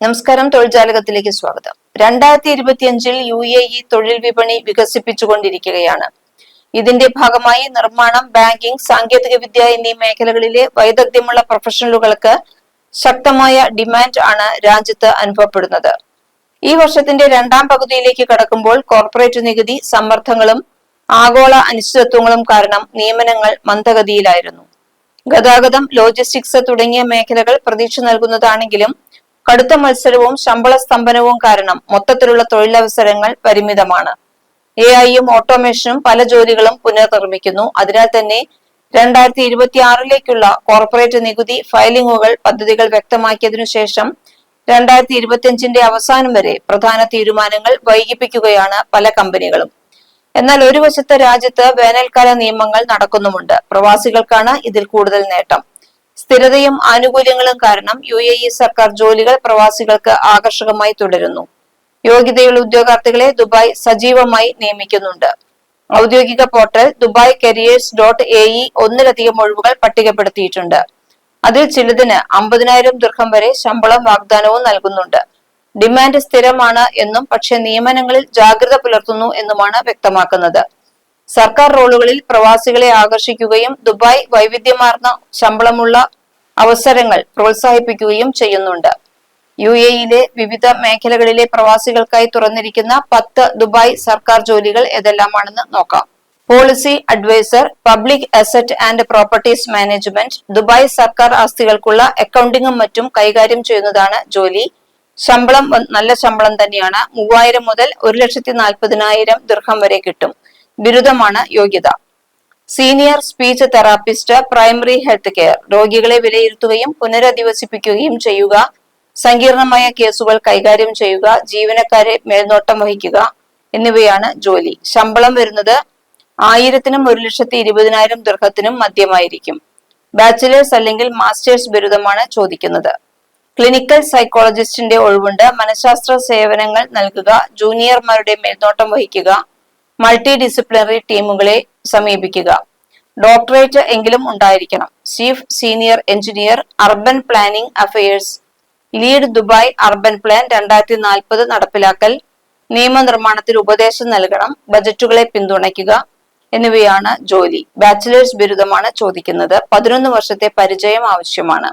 നമസ്കാരം തൊഴിൽജാലകത്തിലേക്ക് സ്വാഗതം. രണ്ടായിരത്തി ഇരുപത്തിയഞ്ചിൽ യു എ ഇ തൊഴിൽ വിപണി വികസിപ്പിച്ചുകൊണ്ടിരിക്കുകയാണ്. ഇതിന്റെ ഭാഗമായി നിർമ്മാണം ബാങ്കിംഗ് സാങ്കേതിക വിദ്യ എന്നീ മേഖലകളിലെ വൈദഗ്ധ്യമുള്ള പ്രൊഫഷണലുകൾക്ക് ശക്തമായ ഡിമാൻഡ് ആണ് രാജ്യത്ത് അനുഭവപ്പെടുന്നത്. ഈ വർഷത്തിന്റെ രണ്ടാം പകുതിയിലേക്ക് കടക്കുമ്പോൾ കോർപ്പറേറ്റ് നികുതി സമ്മർദ്ദങ്ങളും ആഗോള അനിശ്ചിതത്വങ്ങളും കാരണം നിയമനങ്ങൾ മന്ദഗതിയിലായിരുന്നു. ഗതാഗതം ലോജിസ്റ്റിക്സ് തുടങ്ങിയ മേഖലകൾ പ്രതീക്ഷ നൽകുന്നതാണെങ്കിലും കടുത്ത മത്സരവും ശമ്പള സ്തംഭനവും കാരണം മൊത്തത്തിലുള്ള തൊഴിലവസരങ്ങൾ പരിമിതമാണ്. എ ഐയും ഓട്ടോമേഷനും പല ജോലികളും പുനർനിർമ്മിക്കുന്നു. അതിനാൽ തന്നെ രണ്ടായിരത്തി ഇരുപത്തി ആറിലേക്കുള്ള കോർപ്പറേറ്റ് നികുതി ഫയലിംഗുകൾ പദ്ധതികൾ വ്യക്തമാക്കിയതിനു ശേഷം രണ്ടായിരത്തി ഇരുപത്തിയഞ്ചിന്റെ അവസാനം വരെ പ്രധാന തീരുമാനങ്ങൾ വൈകിപ്പിക്കുകയാണ് പല കമ്പനികളും. എന്നാൽ ഒരു വശത്ത് രാജ്യത്ത് വേനൽക്കാല നിയമങ്ങൾ നടക്കുന്നുമുണ്ട്. പ്രവാസികൾക്കാണ് ഇതിൽ കൂടുതൽ നേട്ടം. സ്ഥിരതയും ആനുകൂല്യങ്ങളും കാരണം യു എ ഇ സർക്കാർ ജോലികൾ പ്രവാസികൾക്ക് ആകർഷകമായി തുടരുന്നു. യോഗ്യതയുള്ള ഉദ്യോഗാർത്ഥികളെ ദുബായ് സജീവമായി നിയമിക്കുന്നുണ്ട്. ഔദ്യോഗിക portal Dubai careers dot A E ഒന്നിലധികം ഒഴിവുകൾ പട്ടികപ്പെടുത്തിയിട്ടുണ്ട്. അതിൽ ചിലതിന് അമ്പതിനായിരം ദീർഘം വരെ ശമ്പളം വാഗ്ദാനവും നൽകുന്നുണ്ട്. ഡിമാൻഡ് സ്ഥിരമാണ് എന്നും പക്ഷെ നിയമനങ്ങളിൽ ജാഗ്രത പുലർത്തുന്നു എന്നുമാണ് വ്യക്തമാക്കുന്നത്. സർക്കാർ റോളുകളിൽ പ്രവാസികളെ ആകർഷിക്കുകയും ദുബായ് വൈവിധ്യമാർന്ന ശമ്പളമുള്ള അവസരങ്ങൾ പ്രോത്സാഹിപ്പിക്കുകയും ചെയ്യുന്നുണ്ട്. യു എയിലെ വിവിധ മേഖലകളിലെ പ്രവാസികൾക്കായി തുറന്നിരിക്കുന്ന പത്ത് ദുബായ് സർക്കാർ ജോലികൾ ഏതെല്ലാമാണെന്ന് നോക്കാം. Policy adviser public asset and properties management Dubai സർക്കാർ ആസ്തികൾക്കുള്ള അക്കൗണ്ടിങ്ങും മറ്റും കൈകാര്യം ചെയ്യുന്നതാണ് ജോലി. ശമ്പളം നല്ല ശമ്പളം തന്നെയാണ്. മൂവായിരം മുതൽ ഒരു ലക്ഷത്തി നാൽപ്പതിനായിരം വരെ കിട്ടും. ബിരുദമാണ് യോഗ്യത. Senior speech therapist primary health care രോഗികളെ വിലയിരുത്തുകയും പുനരധിവസിപ്പിക്കുകയും ചെയ്യുക സങ്കീർണമായ കേസുകൾ കൈകാര്യം ചെയ്യുക ജീവനക്കാരെ മേൽനോട്ടം വഹിക്കുക എന്നിവയാണ് ജോലി. ശമ്പളം വരുന്നത് ആയിരത്തിനും ഒരു ലക്ഷത്തി ഇരുപതിനായിരം ദൃഹത്തിനും മധ്യമായിരിക്കും. ബാച്ചിലേഴ്സ് അല്ലെങ്കിൽ മാസ്റ്റേഴ്സ് ബിരുദമാണ് ചോദിക്കുന്നത്. ക്ലിനിക്കൽ സൈക്കോളജിസ്റ്റിന്റെ ഒഴിവുണ്ട്. മനഃശാസ്ത്ര സേവനങ്ങൾ നൽകുക ജൂനിയർമാരുടെ മേൽനോട്ടം വഹിക്കുക മൾട്ടി ഡിസിപ്ലിനറി ടീമുകളെ സമീപിക്കുക. ഡോക്ടറേറ്റ് എങ്കിലും ഉണ്ടായിരിക്കണം. Chief senior engineer urban planning affairs lead Dubai urban plan രണ്ടായിരത്തി നാൽപ്പത് നടപ്പിലാക്കൽ നിയമനിർമ്മാണത്തിൽ ഉപദേശം നൽകണം ബജറ്റുകളെ പിന്തുണയ്ക്കുക എന്നിവയാണ് ജോലി. ബാച്ചിലേഴ്സ് ബിരുദമാണ് ചോദിക്കുന്നത്. പതിനൊന്ന് വർഷത്തെ പരിചയം ആവശ്യമാണ്.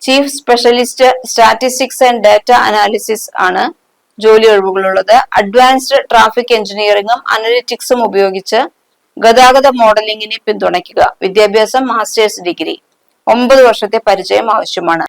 Chief specialist statistics and data analysis ആണ് ജോലി ഒഴിവുകളുള്ളത്. അഡ്വാൻസ്ഡ് ട്രാഫിക് എഞ്ചിനീയറിംഗും അനലിറ്റിക്സും ഉപയോഗിച്ച് ഗതാഗത മോഡലിംഗിനെ പിന്തുണയ്ക്കുക. വിദ്യാഭ്യാസം മാസ്റ്റേഴ്സ് ഡിഗ്രി ഒമ്പത് വർഷത്തെ പരിചയം ആവശ്യമാണ്.